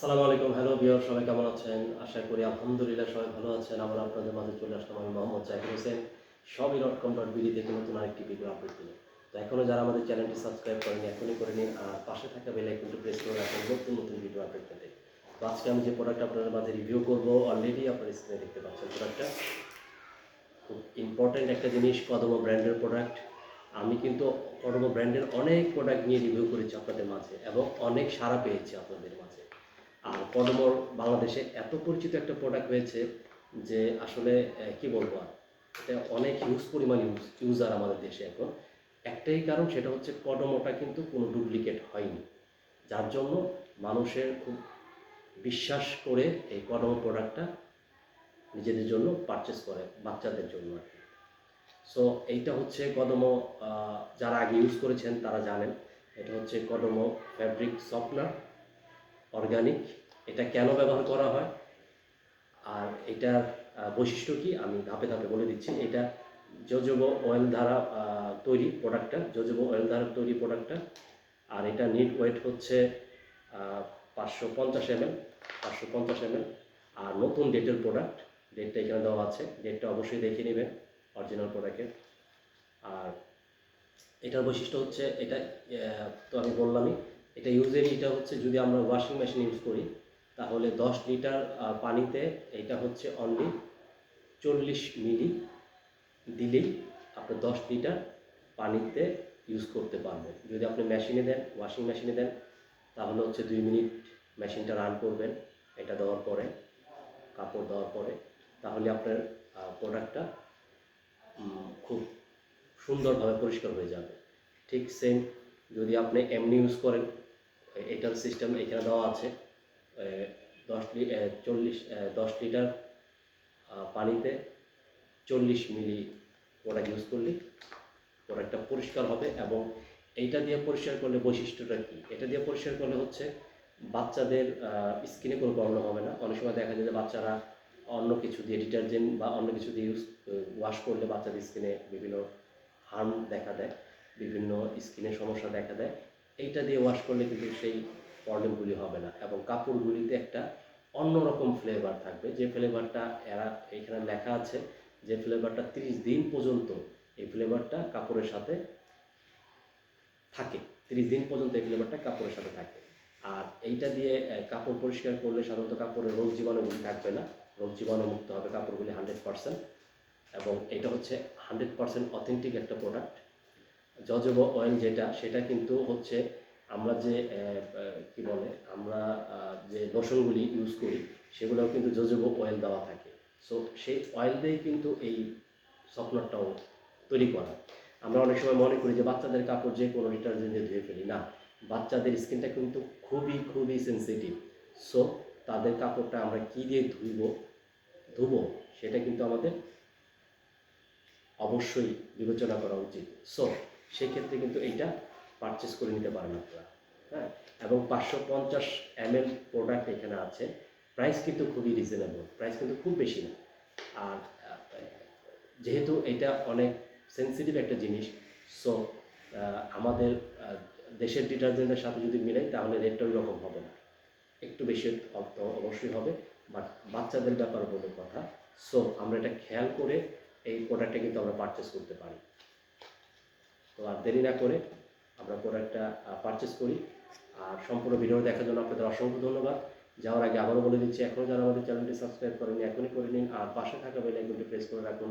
আসসালামু আলাইকুম। হ্যালো বিয়ার সবাই কেমন আছেন? আশা করি আলহামদুলিল্লাহ সবাই ভালো আছেন। আমরা আপনাদের মাঝে চলে আসলাম আমি মোহাম্মদ জাকির হোসেন সবই ডট কম ডট বিডি থেকে নতুন আরেকটি ভিডিও আপলোড দিলে তো এখনও যারা আমাদের চ্যানেলটি সাবস্ক্রাইব করেনি এখনই করে নিন আর পাশে থাকা বেল আইকনটি প্রেস করে রাখুন নতুন নতুন ভিডিও আপলোড পেতে। তো আজকে আমি যে প্রোডাক্ট আপনাদের মাঝে রিভিউ করব অলরেডি আপনার স্ক্রিনে দেখতে পাচ্ছেন প্রোডাক্টটা খুব ইম্পর্ট্যান্ট একটা জিনিস, কদম ব্র্যান্ডের প্রোডাক্ট আমি কিন্তু কদম ব্র্যান্ডের অনেক প্রোডাক্ট নিয়ে রিভিউ করেছি আপনাদের মাঝে এবং অনেক সাড়া পেয়েছি আপনাদের মাঝে। আর কদমর বাংলাদেশে এত পরিচিত একটা প্রোডাক্ট হয়েছে যে আসলে কি বলব আর? এটা অনেক হিউজ পরিমাণ ইউজ ইউজার আমাদের দেশে এখন। একটাই কারণ, সেটা হচ্ছে কদমটা কিন্তু কোনো ডুপ্লিকেট হয়নি। যার জন্য মানুষের খুব বিশ্বাস করে এই কদম প্রোডাক্টটা নিজেদের জন্য পারচেস করে, বাচ্চাদের জন্য আর কি। সো এইটা হচ্ছে কদম যারা আগে ইউজ করেছেন তারা জানেন। এটা হচ্ছে কদম ফ্যাব্রিক সফটনার অর্গানিক এটা কেন ব্যবহার করা হয়? আর এটার বৈশিষ্ট্য কি? আমি ধাপে ধাপে বলে দিচ্ছি। এটা জোজোবো অয়েল দ্বারা তৈরি প্রোডাক্টটা জোজোবো অয়েল দ্বারা তৈরি প্রোডাক্টটা আর এটা নিট ওয়েট হচ্ছে পাঁচশো পঞ্চাশ এম এল পাঁচশো পঞ্চাশ এম এল আর নতুন ডেটের প্রোডাক্ট ডেটটা এখানে দেওয়া আছে। ডেটটা অবশ্যই দেখে নেবেন অরিজিনাল প্রোডাক্টের আর এটার বৈশিষ্ট্য হচ্ছে, এটা তো আমি বললামই এটা ইউজের এটা হচ্ছে যদি আমরা ওয়াশিং মেশিন ইউজ করি, তাহলে দশ লিটার পানিতে এটা হচ্ছে অনলি চল্লিশ মিলি দিলেই আপনি দশ লিটার পানিতে ইউজ করতে পারবেন। যদি আপনি মেশিনে দেন ওয়াশিং মেশিনে দেন, তাহলে হচ্ছে দুই মিনিট মেশিনটা রান করবেন, এটা দেওয়ার পরে, কাপড় দেওয়ার পরে, তাহলে আপনার প্রোডাক্টটা খুব সুন্দরভাবে পরিষ্কার হয়ে যাবে। ঠিক সেম যদি আপনি এমনি ইউজ করেন এটার সিস্টেম এখানে দেওয়া আছে দশ চল্লিশ দশ লিটার পানিতে চল্লিশ মিলি প্রোডাক্ট ইউজ করলে প্রোডাক্টটা পরিষ্কার হবে এবং এইটা দিয়ে পরিষ্কার করলে বৈশিষ্ট্যটা কী? এটা দিয়ে পরিষ্কার করলে হচ্ছে বাচ্চাদের স্কিনে কোনো প্রবলেম হবে না। অনেক সময় দেখা যায় যে বাচ্চারা অন্য কিছু দিয়ে ডিটারজেন্ট বা অন্য কিছু দিয়ে ইউজ ওয়াশ করলে বাচ্চাদের স্কিনে বিভিন্ন হার্ম দেখা দেয়, বিভিন্ন স্কিনের সমস্যা দেখা দেয়। এইটা দিয়ে ওয়াশ করলে কিন্তু সেই প্রবলেমগুলি হবে না এবং কাপড়গুলিতে একটা অন্যরকম ফ্লেভার থাকবে। যে ফ্লেভারটা এরা এখানে লেখা আছে, যে ফ্লেভারটা তিরিশ দিন পর্যন্ত এই ফ্লেভারটা কাপড়ের সাথে থাকে। তিরিশ দিন পর্যন্ত এই ফ্লেভারটা কাপড়ের সাথে থাকে। আর এইটা দিয়ে কাপড় পরিষ্কার করলে সাধারণত কাপড়ের রোগ জীবাণুগুলি থাকবে না। রোগ জীবাণু মুক্ত হবে কাপড়গুলি হান্ড্রেড পার্সেন্ট এবং এটা হচ্ছে হান্ড্রেড পার্সেন্ট অথেন্টিক একটা প্রোডাক্ট জজব অয়েল যেটা, সেটা কিন্তু হচ্ছে আমরা যে কি বলে, আমরা যে লোশনগুলি ইউজ করি, সেগুলোও কিন্তু জজব অয়েল দেওয়া থাকে। সো সেই অয়েল দিয়েই কিন্তু এই সফটনারটাও তৈরি করা। আমরা অনেক সময় মনে করি যে বাচ্চাদের কাপড় যে কোনো ডিটারজেন্ট দিয়ে ধুয়ে ফেলি, না। বাচ্চাদের স্কিনটা কিন্তু খুবই খুবই সেন্সিটিভ সো তাদের কাপড়টা আমরা কী দিয়ে ধুইব, ধুবো, সেটা কিন্তু আমাদের অবশ্যই বিবেচনা করা উচিত। সো সেক্ষেত্রে কিন্তু এইটা পারচেস করে নিতে পারেন আপনারা হ্যাঁ? এবং পাঁচশো পঞ্চাশ এম এল প্রোডাক্ট এখানে আছে। প্রাইস কিন্তু খুবই রিজনেবল প্রাইস কিন্তু খুব বেশি না। আর যেহেতু এটা অনেক সেন্সিটিভ একটা জিনিস সো আমাদের দেশের ডিটারজেন্টের সাথে যদি মিলাই, তাহলে রেটটা ওই রকম হবে না। একটু বেশি অবশ্যই হবে বাট বাচ্চাদের ব্যাপার বলে কথা। সো আমরা এটা খেয়াল করে এই প্রোডাক্টটা কিন্তু আমরা পারচেস করতে পারি। তো আর দেরি না করে আমরা প্রোডাক্টটা পারচেস করি। আর সম্পূর্ণ ভিডিও দেখার জন্য আপনাদের অসংখ্য ধন্যবাদ। যাওয়ার আগে আবারও বলে দিচ্ছি, এখনও যারা আমাদের চ্যানেলটি সাবস্ক্রাইব করেনি এখনই করে নিন। আর পাশে থাকা বেল আইকনটি প্রেস করে রাখুন।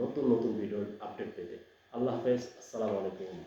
নতুন নতুন ভিডিওর আপডেট পেতে। আল্লাহ হাফেজ। আসসালামু আলাইকুম।